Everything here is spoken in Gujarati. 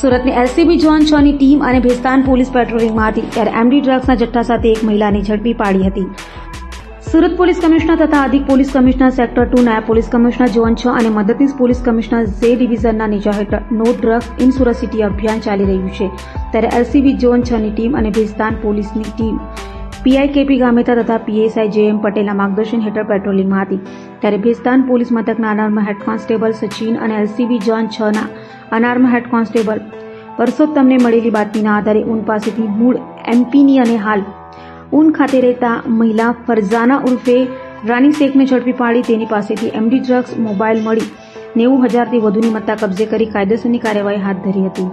સુરતની એલસીબી જોન છ ની ટીમ અને ભેસ્તાન પોલીસ પેટ્રોલિંગમાં હતી, ત્યારે એમડી ડ્રગ્સના જથ્થા સાથે એક મહિલાની ઝડપી પાડી હતી. સુરત પોલીસ કમિશનર તથા અધિક પોલીસ કમિશનર સેક્ટર ટુ નાયબ પોલીસ કમિશનર ઝોન છ અને મદદનીશ પોલીસ કમિશનર ઝે ડિવિઝનના નેજા હેઠળ નો ડ્રગ્સ ઇન સુરત સિટી અભિયાન ચાલી રહ્યું છે. ત્યારે એલસીબી જોન છ ની ટીમ અને ભેસ્તાન પોલીસની ટીમ પીઆઈ કેપી ગામેતા તથા પીએસઆઈ જે એમ પટેલના માર્ગદર્શન હેઠળ પેટ્રોલિંગમાં હતી. ત્યારે ભેસ્તાન પોલીસ મથકના અનાર્મ હેડ કોન્સ્ટેબલ સચિન અને એલસીબી જોન છ ના અનાર્મ હેડ કોન્સ્ટેબલ પરસોત્તમને મળેલી બાતમીના આધારે ઊન પાસેથી મૂળ એમપીની અને હાલ ઊન ખાતે રહેતા મહિલા ફરઝાના ઉર્ફે રાની શેખને ઝડપી પાડી તેની પાસેથી એમડી ડ્રગ્સ, મોબાઈલ મળી નેવું હજારથી વધુની મત્તા કબજે કરી કાયદેસરની કાર્યવાહી હાથ ધરી હતી.